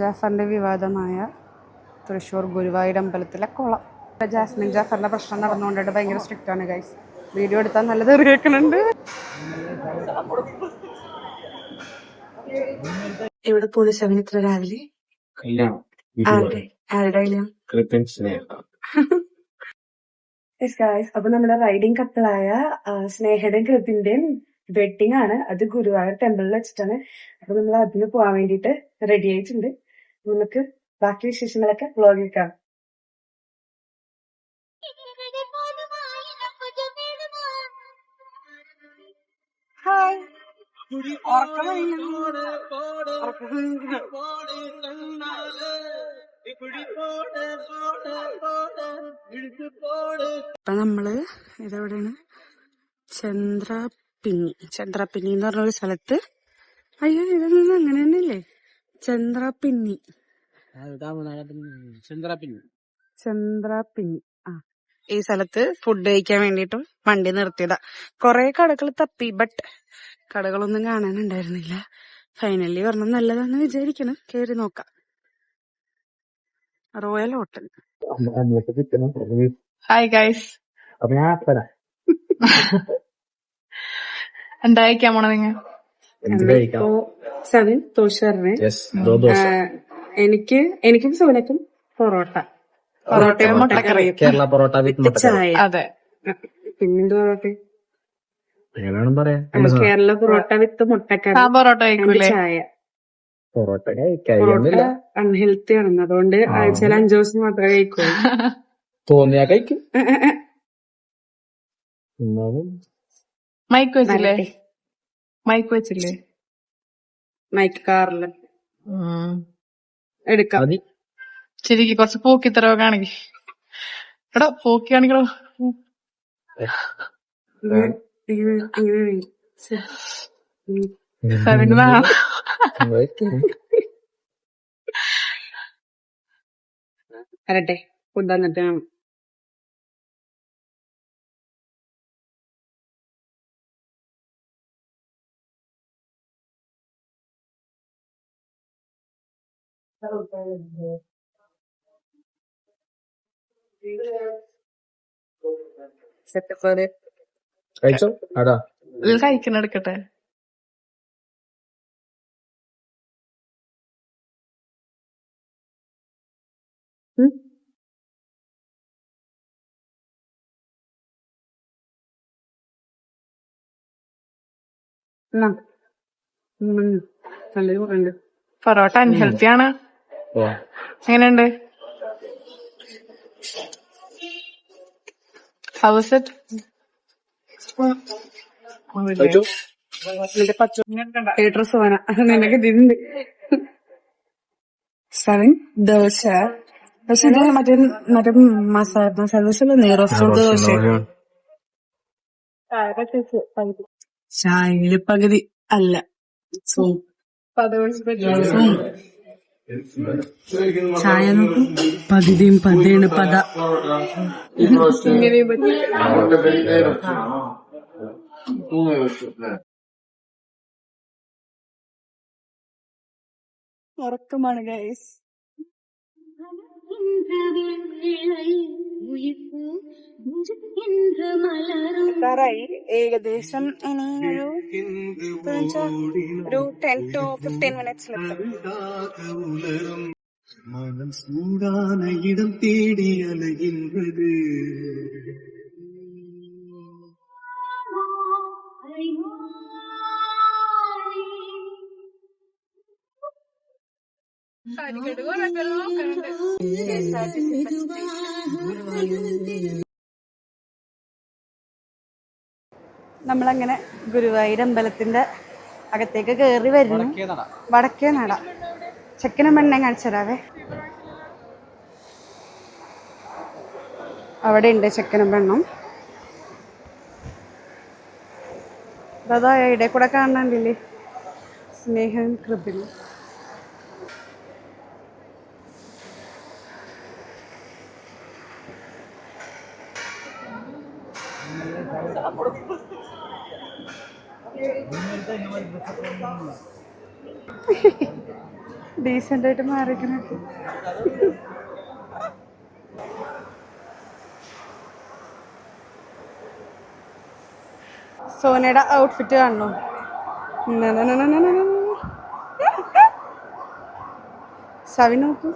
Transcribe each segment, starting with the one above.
ജാഫറിന്റെ വിവാദമായ തൃശ്ശൂർ ഗുരുവായൂർ അമ്പലത്തിലെ കുളം ജാസ്മിൻ ജാഫറിന്റെ പ്രശ്നം നടന്നുകൊണ്ടിട്ട് ഭയങ്കര സ്ട്രിക്റ്റ് ആണ് ഗൈസ് വീഡിയോ എടുത്താൽ നല്ലത് കേൾക്കുന്നുണ്ട്. ഇവിടെ പോലീസ് ശവൻ ഇത്ര രാവിലെ അപ്പൊ നമ്മുടെ റൈഡിങ് കപ്പിളായ സ്നേഹയുടെയും കൃപിന്റെയും വെഡിങ് ആണ്. അത് ഗുരുവായൂർ ടെമ്പിളിൽ വെച്ചിട്ടാണ്. അപ്പൊ നമ്മൾ അതിന് പോവാൻ വേണ്ടിയിട്ട് റെഡി ആയിട്ടുണ്ട്. നമുക്ക് ബാക്കി വിശേഷങ്ങളൊക്കെ വ്ളോഗിൽ കാണാം. ഹായ് അപ്പൊ നമ്മൾ ഇതെവിടെയാണ്? ചന്ദ്രപ്പിന്നി ചന്ദ്രപ്പിന്നി എന്ന് പറഞ്ഞ ഒരു സ്ഥലത്ത്. അയ്യോ ഇതൊന്നും അങ്ങനെ തന്നെയല്ലേ ചന്ദ്രപ്പിന്നി ചന്ദ്രപ്പിന്നി ആ. ഈ സ്ഥലത്ത് ഫുഡ് കഴിക്കാൻ വേണ്ടിട്ട് വണ്ടി നിർത്തിയതാ. കൊറേ കടകൾ തപ്പി ബട്ട് കടകളൊന്നും കാണാനുണ്ടായിരുന്നില്ല. ഫൈനലി ഒരെണ്ണം നല്ലതാന്ന് വിചാരിക്കണം കേറി നോക്കാം. റോയൽ ഹോട്ടൽ ഹായ് ഗൈസ് എന്താ കഴിക്കാൻ പോണ നിങ്ങൾ സെവൻ ദോശ എനിക്ക് എനിക്കും സെവനക്കും പൊറോട്ട. പൊറോട്ടയും മുട്ടക്കറിയും കേരള പൊറോട്ട വിത്ത് മുട്ടക്കറി ചായ. അതെ. പിന്നെന്ത് പൊറോട്ട? അങ്ങനെ വേണം പറയാം കേരള പൊറോട്ട വിത്ത് മുട്ടക്കറി ആ പൊറോട്ട ചായ. പൊറോട്ട പൊറോട്ട അൺഹെൽത്തി ആണെന്ന്. അതുകൊണ്ട്. ആഴ്ചയിൽ അഞ്ചു ദിവസം മാത്രമേ കഴിക്കൂ. തോന്നിയാ കഴിക്കും. മൈക്ക് വെച്ചില്ലേ? മൈക്ക് വെച്ചില്ലേ? മൈക്ക് കാറിൽ. എടുക്കാം മതി ശരിക്ക് കുറച്ച് എടാ പോക്കി വേണം. ശ്ശെ. ഉം. സെവന് വേണം വരട്ടെ ഫുഡ് തന്നിട്ട് കഴിച്ചോ അടാ ഇത് കഴിക്കണ എടുക്കട്ടെ ഉം. എന്നാ. ഉം. നല്ലൊരു കുറയുണ്ട് പൊറോട്ട അൺഹെൽത്തി ആണ് എങ്ങനെയുണ്ട്? How's it seven dosa. പക്ഷെ മറ്റേ മറ്റേ മസാല മസാല ദോശ. അല്ല നെയ്റോസ്റ്റോട് ദോശ ചായയിൽ പകുതി അല്ല. സോ ചായ നോക്കും. പതിയും പതിയാണ് പത ഉറക്കമാണ് ഗൈസ് എത്താറായി ഏകദേശം ഇനി ഒരു എത്രയാ? ഒരു ടെൻ ടു ഫിഫ്റ്റീൻ മിനിറ്റ്സിലെത്തും மனம் சூடான இடம் தேடி அலைகின்றது നമ്മളങ്ങനെ ഗുരുവായൂർ അമ്പലത്തിന്റെ അകത്തേക്ക് കയറി വരുന്നു. വടക്കേ നട. ചെക്കനും പെണ്ണെ കാണിച്ചതാവേ. അവിടെ ഉണ്ട് ചെക്കനും പെണ്ണും. അതാ ഇടെ കൂടെ കാണണ്ടില്ലേ സ്നേഹം കൃപിലും ഡീസെന്റ് ആയിട്ട് മാറിക്കണൊക്കെ സോനയുടെ ഔട്ട്ഫിറ്റ് കാണണോ? സവി നോക്കൂ.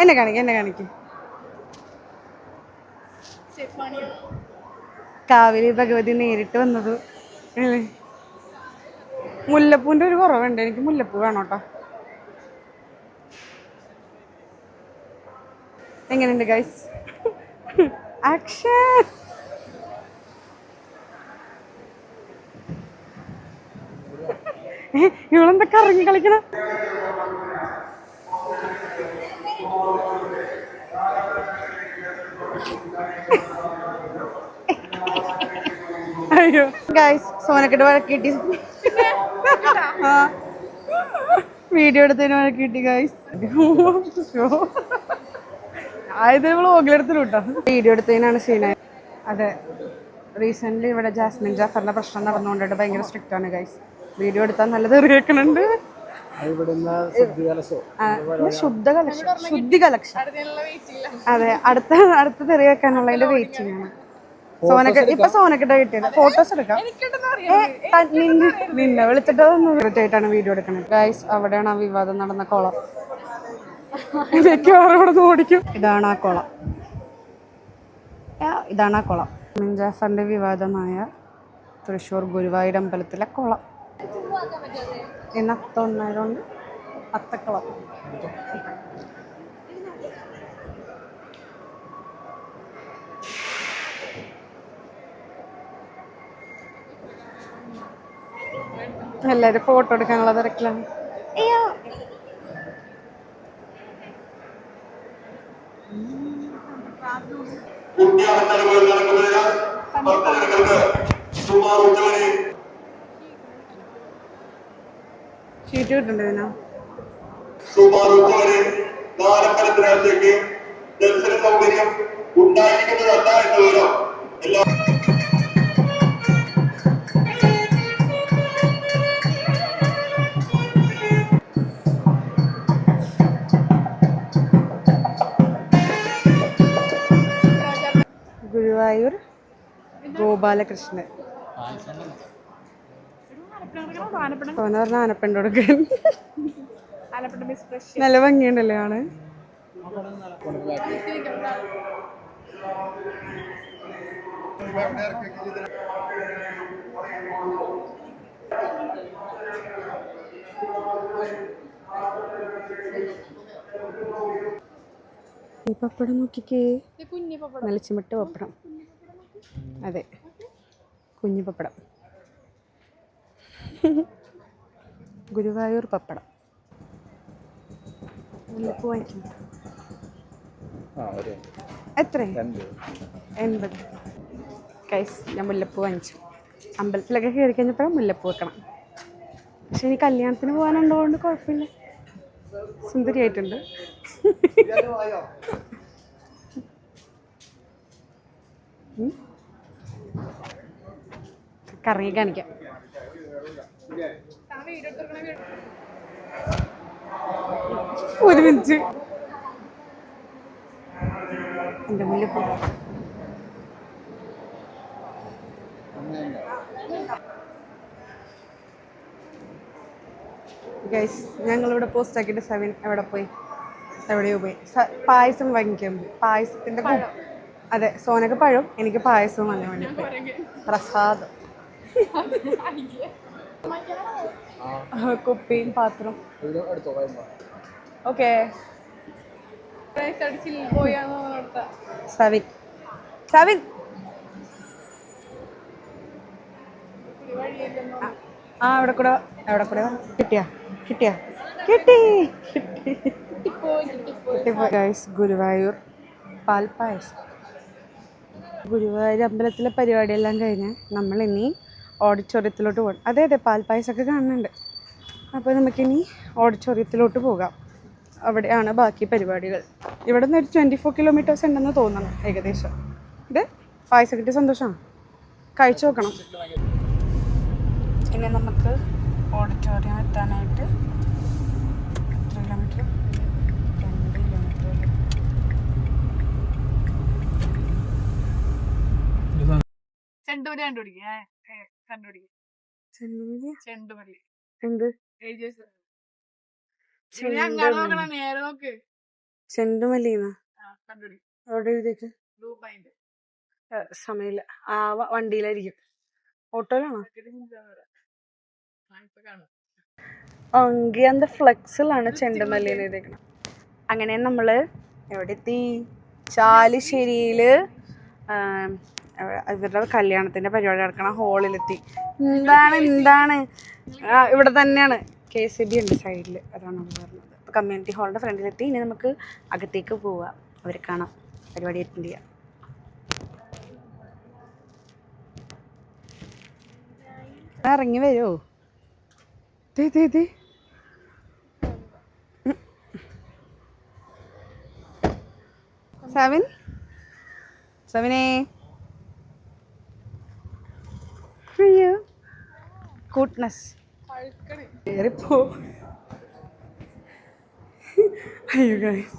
എന്നെ കാണിക്ക എന്നെ കാണിക്കും. കാവിരി ഭഗവതി നേരിട്ട് വന്നത്. അല്ലേ? മുല്ലപ്പൂവിന്റെ ഒരു കുറവുണ്ട്. എനിക്ക് മുല്ലപ്പൂ വേണം കേട്ടോ എങ്ങനെയുണ്ട് ഗൈസ് ആക്ഷൻ ഇവളെന്താ കറങ്ങി കളിക്കണ? അയ്യോ. ഗൈസ് സോനക്കെട്ട് വഴക്കിട്ടി. ആ. വീഡിയോ എടുത്തതിന് വഴക്കിട്ടി ഗൈസ് ആയത് വ്ളോഗിലെടുത്തില്ല കേട്ടോ വീഡിയോ എടുത്തതിനാണ് സീനായ അതെ. റീസെന്റ് ഇവിടെ ജാസ്മിൻ ജാഫറിന്റെ പ്രശ്നം നടന്നുകൊണ്ടിട്ട് ഭയങ്കര സ്ട്രിക്റ്റ് ആണ് ഗൈസ് വീഡിയോ എടുത്താൽ ഇവിടുന്ന് ശുദ്ധികലശോ ശുദ്ധ കലക്ഷൻ ശുദ്ധി കലക്ഷൻ അതെ അടുത്ത അടുത്ത തെറി വെക്കാനുള്ളതിന്റെ വെയിറ്റിംഗ് ആണ്. സോനക്കെട്ട് ഇപ്പൊ സോനക്കെട്ട കിട്ടിയത്. ഫോട്ടോസ് എടുക്കാം. നിന്നെ- വിളിച്ചിട്ട് ആയിട്ടാണ് വീഡിയോ എടുക്കണത്. ഗൈസ് അവിടെയാണ് ആ വിവാദം നടന്ന കുളം. മിക്കവാറും ഇവിടെ നിന്ന് ഓടിക്കും. ഇതാണ് ആ കുളം. ഇതാണ് ആ കുളം. മിൻജാഫറിന്റെ വിവാദമായ തൃശ്ശൂർ ഗുരുവായൂർ അമ്പലത്തിലെ കുളം. ఎనభై ఉన్నాయి రెండు అత్తక్కవ ഫോട്ടോ എടുക്കാനുള്ള തിരക്കിലാണ്. അയ്യോ. നടക്കുന്നത് സുമാർ ഉത്തമനെ ഷീറ്റ് കിട്ടുന്നുണ്ട് ഇതിനാ സുമാർ ഉച്ചവരെ നാലമ്പലത്തിനകത്തേക്ക് ദർശന സൗകര്യം ഉണ്ടായിരിക്കുന്നതല്ല എന്ന് വിവരം. എല്ലാ ഗുരുവായൂർ ഗോപാലകൃഷ്ണൻ. ആനപ്പെണ്ട് കൊടുക്കാൻ. നല്ല ഭംഗിയുണ്ടല്ലേ ആണ് ഈ പപ്പടം നോക്കിക്കേ. നല്ല ചിമിട്ട് പപ്പടം. അതെ. കുഞ്ഞു പപ്പടം. ഗുരുവായൂർ പപ്പടം. എത്ര എൺപത്. കൈസ് ഞാൻ മുല്ലപ്പൂ വാങ്ങിച്ചു. അമ്പലത്തിലൊക്കെ കയറി കഴിഞ്ഞപ്പോഴും മുല്ലപ്പൂ വെക്കണം. പക്ഷെ ഇനി കല്യാണത്തിന് പോകാനുണ്ടോണ്ട് കുഴപ്പമില്ല. സുന്ദരിയായിട്ടുണ്ട്. കറങ്ങി കാണിക്കാം. ഒരു മിനിറ്റ്. എന്റെ മുല്ലപ്പൂ ഗൈസ് ഞങ്ങളിവിടെ പോസ്റ്റ് ആക്കിയിട്ട് സെവൻ എവിടെ പോയി? എവിടെയോ പോയി. പായസം വാങ്ങിക്കാൻ പോയി. പായസത്തിന്റെ അതെ സോനക്ക് പഴം എനിക്ക് പായസവും വാങ്ങാൻ വേണ്ടി പ്രസാദം. കുപ്പിയും പാത്രം. ഓക്കെ. സവിൻ. സവിൻ. ആ, അവിടെ കൂടെ അവിടെ കൂടെ കിട്ടിയാ കിട്ടിയാ. കിട്ടി കിട്ടി. ഗൈസ് ഗുരുവായൂർ പാൽപ്പായസം. ഗുരുവായൂർ അമ്പലത്തിലെ പരിപാടിയെല്ലാം കഴിഞ്ഞ് നമ്മളിനി ഓഡിറ്റോറിയത്തിലോട്ട് പോകണം. അതെ അതെ പാൽപ്പായസമൊക്കെ കാണുന്നുണ്ട്. അപ്പോൾ നമുക്കിനി ഓഡിറ്റോറിയത്തിലോട്ട് പോകാം. അവിടെയാണ് ബാക്കി പരിപാടികൾ. ഇവിടെ നിന്ന് ഒരു ട്വന്റി ഫോർ കിലോമീറ്റേഴ്സ് ഉണ്ടെന്ന് തോന്നണം ഏകദേശം. ഇത് പായസം കിട്ടിയ സന്തോഷമാണ്. കഴിച്ചു നോക്കണം. ഇനി നമുക്ക് ഓഡിറ്റോറിയം എത്താനായിട്ട് എത്ര കിലോമീറ്റർ സമയില്ല ആ വണ്ടിയിലായിരിക്കും. ഓട്ടോയിലാണോ? അങ്കി അന്ത ഫ്ലെക്സിലാണ് ചെണ്ടുമല്ലിയിൽ അങ്ങനെ നമ്മൾ എവിടെ എത്തി ചാലിശ്ശേരിയിൽ ഇവരുടെ കല്യാണത്തിന്റെ പരിപാടി നടക്കണ ഹോളിലെത്തി എന്താണ് എന്താണ്? ഇവിടെ തന്നെയാണ്. കെ സി ബി ഉണ്ട് സൈഡിൽ അതാണ് നമ്മൾ പറഞ്ഞത്. അപ്പോൾ കമ്മ്യൂണിറ്റി ഹാളിന്റെ ഫ്രണ്ടിലെത്തി. ഇനി നമുക്ക് അകത്തേക്ക് പോവാം. അവരെ കാണാം. പരിപാടി അറ്റൻഡ് ചെയ്യാം. ഇറങ്ങി വരുമോ സെവൻ? സെവനേ അയ്യോ കൂട്ട്നസ് കയറിപ്പോ അയ്യോ ഗൈസ്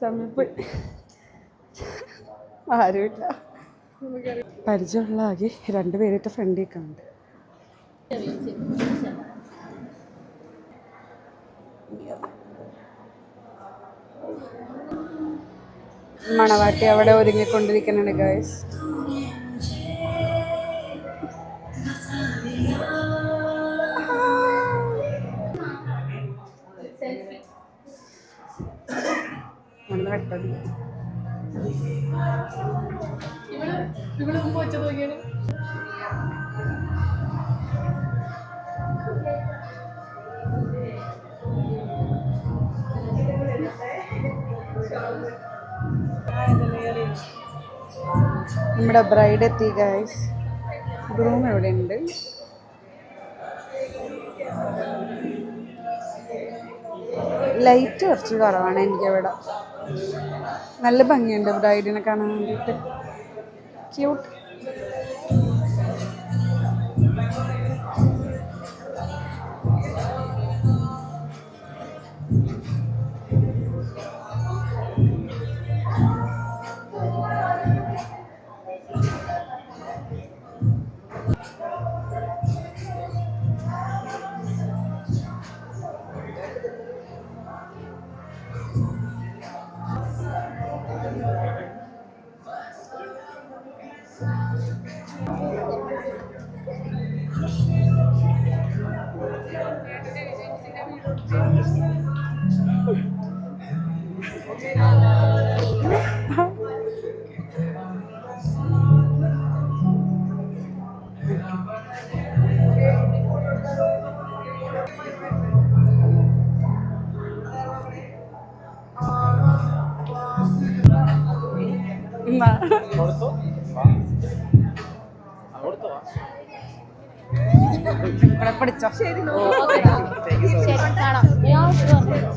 ചമ്മിപ്പോയി. ആരുമില്ല. പരിചയമുള്ള ആകെ രണ്ടുപേരിട്ട് ഫ്രണ്ടിൽ കാണുന്നുണ്ട് മണവാട്ടി അവിടെ ഒരുങ്ങിക്കൊണ്ടിരിക്കുന്നുണ്ട് ഗൈസ് നമ്മുടെ ബ്രൈഡ് എത്തി ഗൈസ് ഗ്രൂം എവിടെ ഉണ്ട് ലൈറ്റ് കുറച്ച് കുറവാണ് എനിക്ക് ഇവിടെ. നല്ല ഭംഗിയുണ്ട് ബ്രൈഡിനെ കാണാൻ വേണ്ടിയിട്ട്. Cute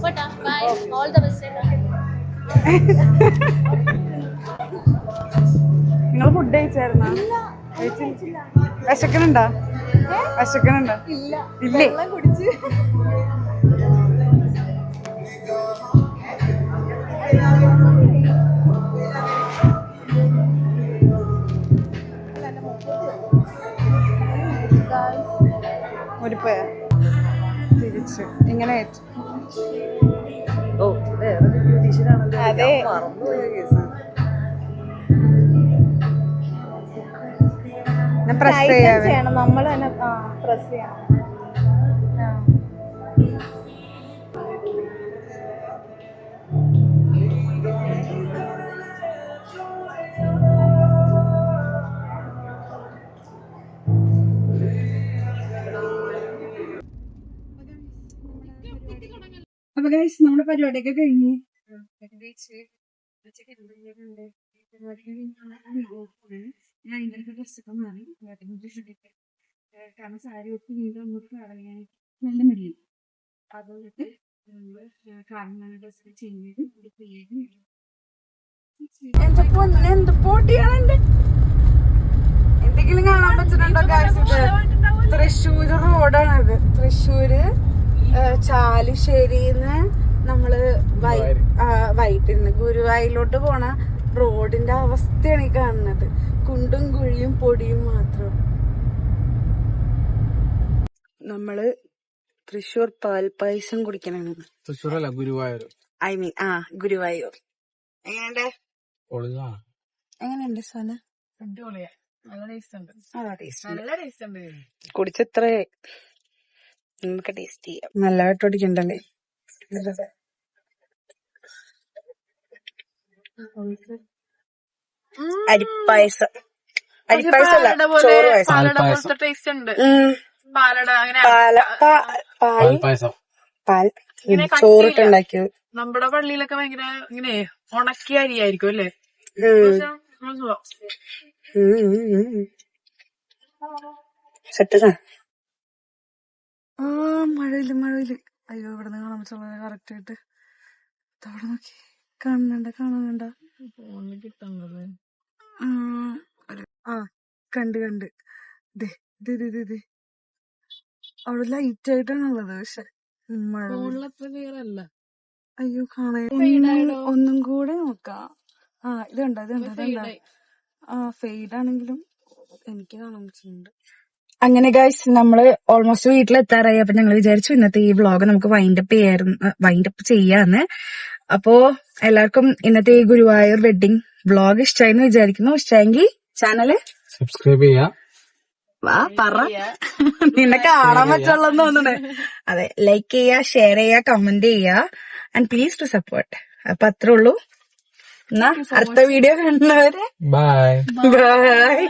But, uh, bye. All the best. നിങ്ങൾ ഫുഡ് കഴിച്ചായിരുന്നോ? വിശക്കണുണ്ടോ വിശക്കണുണ്ടോ ഇല്ലേ. ഒരു പ്രസ് ചെയ്യണം. നമ്മൾ തന്നെ പ്രസ് ചെയ്യണം. അപ്പൊ ഗൈസ് നമ്മുടെ പരിപാടിയൊക്കെ കഴിഞ്ഞ്. ഞാൻ ഇന്നത്തെ ഡ്രസ്സൊക്കെ മാറി ഡ്രസ് ഇട്ടിട്ട് കാരണം സാരി ഒത്തി വീണ്ടും അങ്ങോട്ട് കളയാൻ നല്ല മടിയും അതുകൊണ്ട് നമ്മൾ കാണുന്ന ഡ്രസ്സൊക്കെ ചെയ്ത് എന്റെ പൊന്നെ എന്ത് പൊടിയാണ് എന്റെ എവിടെയെങ്കിലും കാണാൻ പറ്റുന്നുണ്ടോ തൃശ്ശൂര് റോഡാണിത് തൃശ്ശൂര് ചാലുശ്ശേരിന്ന് നമ്മൾ വൈ വൈറ്റിന്ന് ഗുരുവായൂരിലോട്ട് പോണ റോഡിന്റെ അവസ്ഥയാണ് ഈ കാണുന്നത്. കുണ്ടും കുഴിയും പൊടിയും മാത്രം. നമ്മൾ തൃശ്ശൂർ പാൽപ്പായസം കുടിക്കണാണ് തൃശ്ശൂരല്ല ഗുരുവായൂർ. ഐ മീൻ ആ ഗുരുവായൂർ. എങ്ങനെയുണ്ട്? എങ്ങനെയുണ്ട് സോന അടിപൊളിയാ. നല്ല ടേസ്റ്റ് ഉണ്ട്. ആ ടേസ്റ്റ് നല്ല ടേസ്റ്റ് ഉണ്ട് കുടിച്ചത്രേ. നമുക്ക് ടേസ്റ്റ് ചെയ്യാം. നല്ലതായിട്ട് കുടിക്കണ്ടല്ലേ? അരിപ്പായസം. അരിപ്പായസം അല്ല പാലട പോലെ ചോറ് പായസം. പാലട പോലത്തെ ടേസ്റ്റ് ഉണ്ട്. ഉം. പാലട അങ്ങനെ പാല പാ- പാൽ. പാൽപ്പായസം. പാൽ. ഇങ്ങനെ ചോറിട്ട് നമ്മുടെ പള്ളിയിലൊക്കെ ഭയങ്കര ഇങ്ങനെ ഉണക്കിയ അരിയായിരിക്കും അല്ലേ? ഉം. പക്ഷെ അത് ഉം, ഉം, ഉം. സെറ്റ് സാ ആ മഴയിൽ മഴയിൽ. അയ്യോ ഇവിടെ നിന്ന് കാണാൻ പറ്റുള്ള കറക്റ്റ് ആയിട്ട്. അവിടെ നോക്കി. കാണുന്നുണ്ട കാണുന്നുണ്ട. ആ കണ്ട് കണ്ട്. അവിടെ ലൈറ്റ് ആയിട്ടാണുള്ളത് പക്ഷെ മഴ അയ്യോ കാണാൻ ഒന്നും കൂടെ നോക്കാം. ആ ഇത് കണ്ടോ ഇത് കണ്ടോ ആയി. ആ ഫെയ്ഡ് ആണെങ്കിലും എനിക്ക് കാണാൻ പറ്റുന്നുണ്ട്. അങ്ങനെ ഗൈസ് നമ്മൾ ഓൾമോസ്റ്റ് വീട്ടിലെത്താറായി. അപ്പൊ ഞങ്ങൾ വിചാരിച്ചു ഇന്നത്തെ ഈ വ്ളോഗ് നമുക്ക് വൈൻഡപ്പ് ചെയ്യായിരുന്നു വൈൻഡപ്പ് ചെയ്യാന്ന്. അപ്പോ എല്ലാവർക്കും ഇന്നത്തെ ഈ ഗുരുവായൂർ വെഡിങ് വ്ളോഗ് ഇഷ്ടമായെന്ന് വിചാരിക്കുന്നു. ഇഷ്ടമെങ്കിൽ ചാനൽ സബ്സ്ക്രൈബ് ചെയ്യാ. വാ പറ. നിന്നെ കാണാൻ പറ്റുള്ള തോന്നുന്നു. അതെ ലൈക്ക് ചെയ്യുക ഷെയർ ചെയ്യുക കമന്റ് ചെയ്യുക ആൻഡ് പ്ലീസ് ടു സപ്പോർട്ട് അപ്പൊ അത്രേ ഉള്ളൂ. എന്നാ അടുത്ത വീഡിയോ കാണുന്നവരെ ബൈ ബൈ